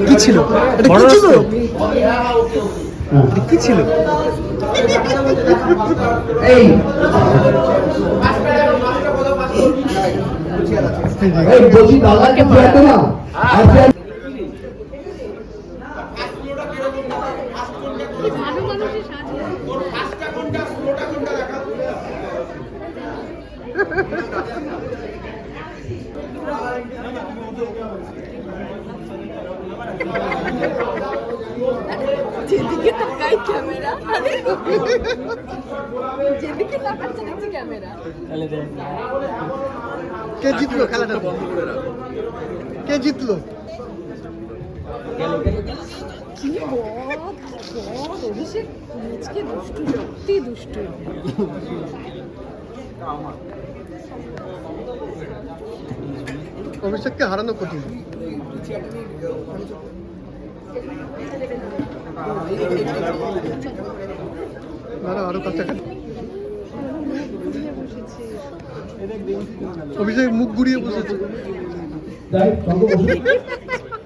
কি ছিল? এটা কি ছিল? কি ছিল? এই। এই বলছি দাদাকে না আচ্ছা ভালো মানুষের সাথে যেদিকে তাকাই ক্যামেরা যেদিকে তাকাচ্ছে দেখছি ক্যামেরা। কে জিতলো খেলাটা? কে জিতলো? কি বদ বদ অভিষেক? আজকে দুষ্টু সত্যি দুষ্টু। অভিষেককে হারানো কঠিন। দাঁড়া আরও কাছাকাছি অভিষেক মুখ ঘুরিয়ে বসেছে। যাই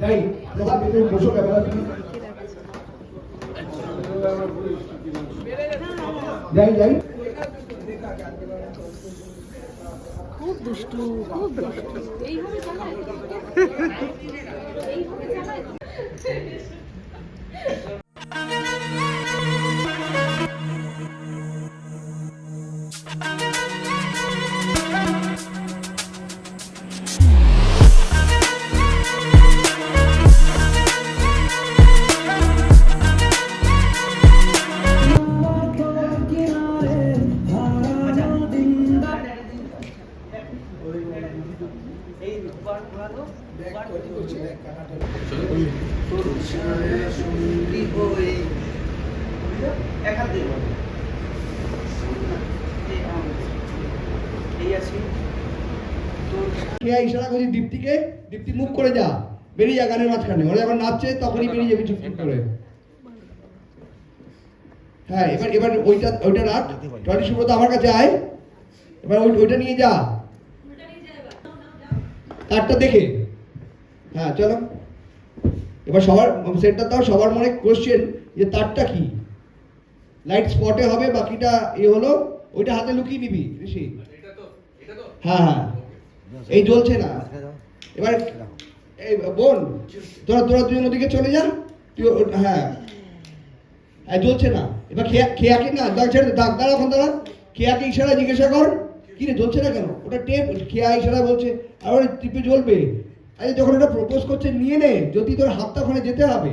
যাই তোমার ভিতরে বসো ক্যামেরা যাই যাই খুব দুষ্টু খুব দুষ্টু। এইভাবে এইভাবে ইশারা করছি দীপ্তিকে। দীপ্তি, মুখ করে যা। বেরিয়ে যা গানের মাঝখানে। ওরা যখন নাচছে, তখনই বেরিয়ে যাবি চুপ করে। হ্যাঁ এবার এবার ওইটা ওইটা রাখ। টনি সুব্রত আমার কাছে আয়। এবার ওই ওইটা নিয়ে যা। তারটা দেখে। হ্যাঁ চলো। এবার সবার সেন্টার দাও, সবার মনে কোশ্চেন যে তারটা কি? লাইট স্পটে হবে, বাকিটা এ হলো, ওইটা হাতে লুকিয়ে নিবি, ঋষি। হ্যাঁ হ্যাঁ। এই জ্বলছে না। এবার, এই বোন, তোরা তোরা দুজন ওদিকে চলে যা তুই হ্যাঁ। হ্যাঁ জ্বলছে না। এবার খেয়া, খেয়াকে না, দাগ ছেড়ে দাগ, দাঁড়া এখন দাঁড়া। খেয়াকে ইশারা জিজ্ঞাসা কর। কি রে, জ্বলছে না কেন? ওটা টেপ, খেয়া ইশারা বলছে ওটা টিপে জ্বলবে। আরে যখন ওটা প্রপোজ করছে, নিয়ে নে, যদি তোর হাতটা ওখানে যেতে হবে।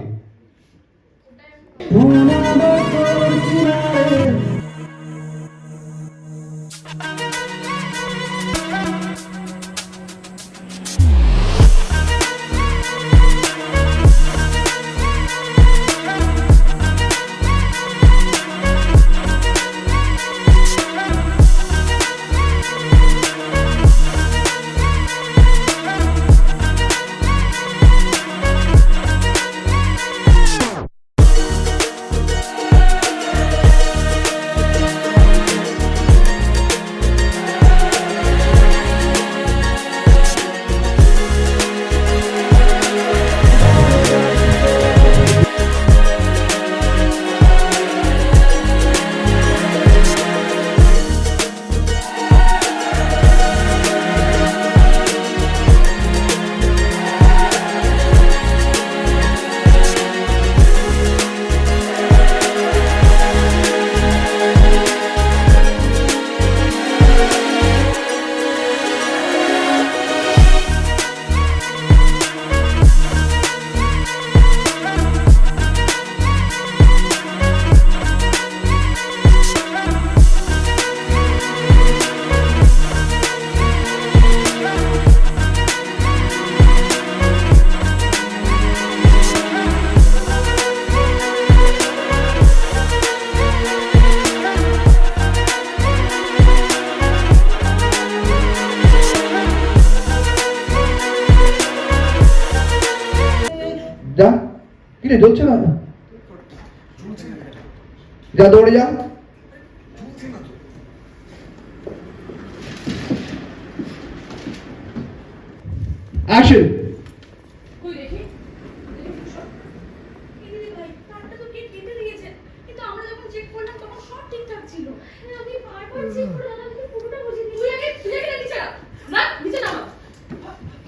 আগে তুই আগে নিচে নাম। না নিচে নামা।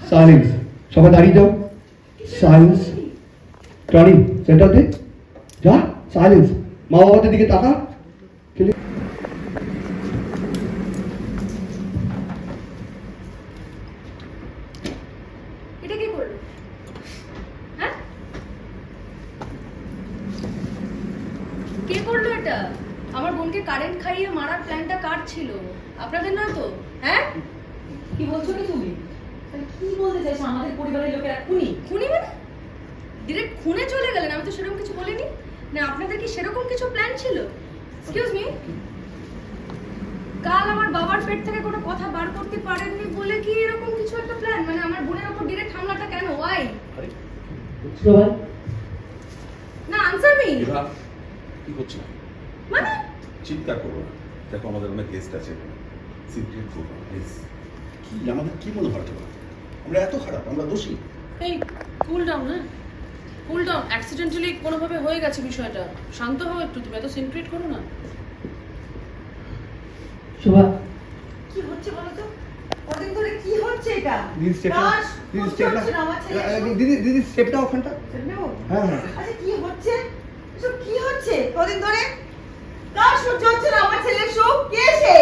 সাইলেন্স সবাই দাঁড়িয়ে যাও। সাইলেন্স টনি সেন্টার দে যা সাইলেন্স মা বাবাদের দিকে তাকা। কে করল? হ্যাঁ? কে করল এটা? আমার বোনকে কারেন্ট খাইয়ে মারার প্ল্যানটা কার ছিল? আপনাদের নয় তো? হ্যাঁ? কি বলছো কি তুমি? কি বলতে চাইছো আমাদের পরিবারের লোকেরা? খুনি? খুনি মানে? ডিরেক্ট খুনে চলে গেলেন আমি তো সেরকম কিছু বলিনি। না আপনাদের কি সেরকম কিছু প্ল্যান ছিল? এক্সকিউজ মি কাল আমার বাবার পেট থেকে কোনো কথা বার করতে পারেননি বলে কি এরকম কিছু একটা প্ল্যান মানে আমার বোনের উপর ডিরেক্ট হামলাটা কেন? ওয়াই না আনসার মি কি করছ? মানে? চিন্তা করব না। দেখো আমাদের অনেক গেস্ট আছে। সিক্রেট করব প্লিজ কি? আমাদের কি মনে হয় আমরা এত খারাপ আমরা দোষী। এই কুল ডাউন হ্যাঁ? কুল ডাউন অ্যাক্সিডেন্টালি কোনোভাবে হয়ে গেছে বিষয়টা। শান্ত হও একটু তুমি এত সিনক্রেট করো না। শোভা। কি হচ্ছে বলো তো? কদিন ধরে কি হচ্ছে এটা? দিদি স্টেপটা দিদি স্টেপটা পারছি না, আমার ছেলে দিদি দিদি স্টেপটা ওখানটা। হ্যাঁ হ্যাঁ। আচ্ছা কি হচ্ছে? এসব কি হচ্ছে? কদিন ধরে? কার সহ্য হচ্ছে না আমার ছেলের সুখ কে সে?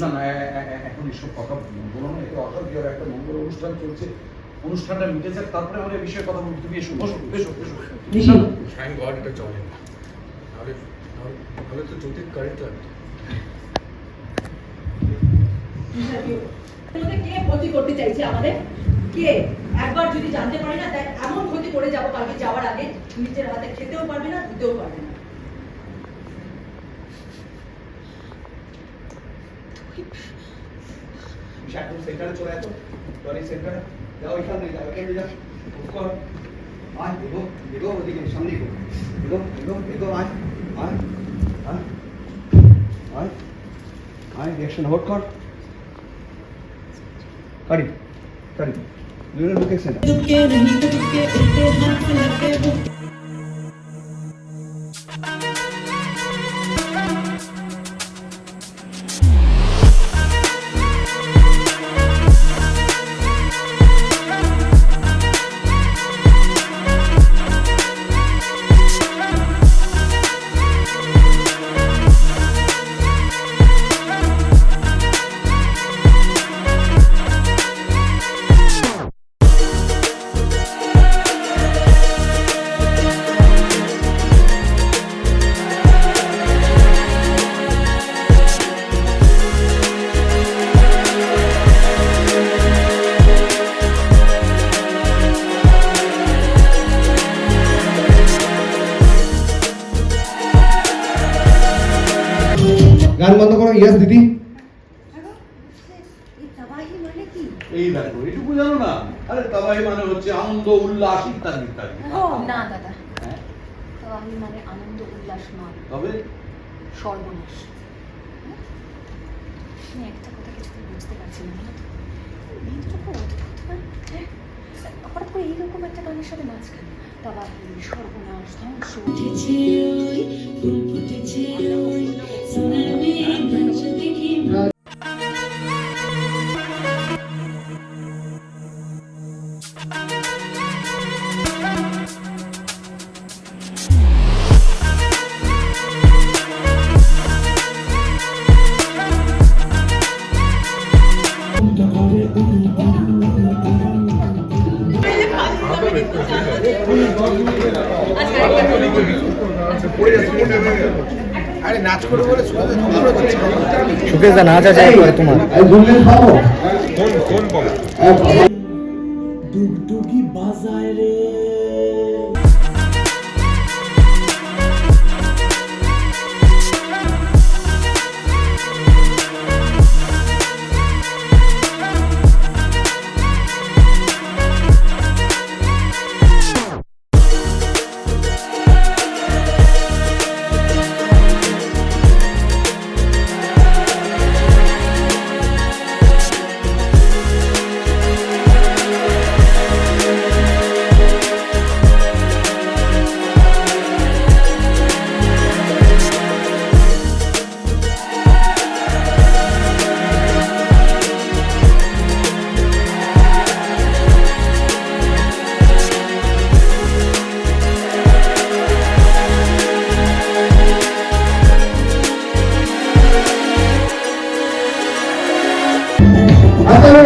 না না এ- এ- এ- এখন এসব কথা বলো না এটা অসভ্য একটা মঙ্গল অনুষ্ঠান চলছে। অনুষ্ঠানটা মিটেছে তারপরে আমরা এই বিষয়ে কথা তুমি এসো বসো এসো এসো। থ্যাংক গড এটা চলে। নাহলে- নাহলে তো জ্যোতির কারেন্ট লাগতো কে ক্ষতি করতে চাইছে আমাদের? কে? একবার যদি জানতে পারি না দেখ এমন ক্ষতি করে যাব কালকে যাওয়ার আগে নিজের হাতে খেতেও পারবে না ধুতেও পারবে না। একদম সেন্টারে চলে আসো টনি সেন্টারে যাও এখানে যাও এখানে যাও কর আয় এগো এগো ওদিকে সামনে এগো এগো এগো এগো আয় আয় আয় আয় আয় রিয়াকশন হোল্ড কর কারি কারি দুজনের গান বন্ধ করো ইয়েস দিদি। এই মানে কি? এই দেখো এটুকু জানো না? আরে তাবাই মানে হচ্ছে আনন্দ উল্লাস ইত্যাদি ইত্যাদি। না দাদা। হ্যাঁ, মানে আনন্দ উল্লাস নয় তবে? সর্বনাশ। আমি একটা কথা কিছুতে বুঝতে পারছি না? মেয়েটা অদ্ভুত হ্যাঁ? হঠাৎ করে এইরকম একটা গানের সাথে নাচ মাঝখানে তবাহি সর্বনাশ ধ্বংস আরে নাচ করে বলে সুকেশ নাচ আছে একবার তোমার। ডুগডুগি বাজায় রে।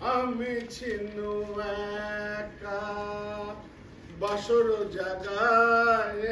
আমি ছিনু একা বাসর জাগায়।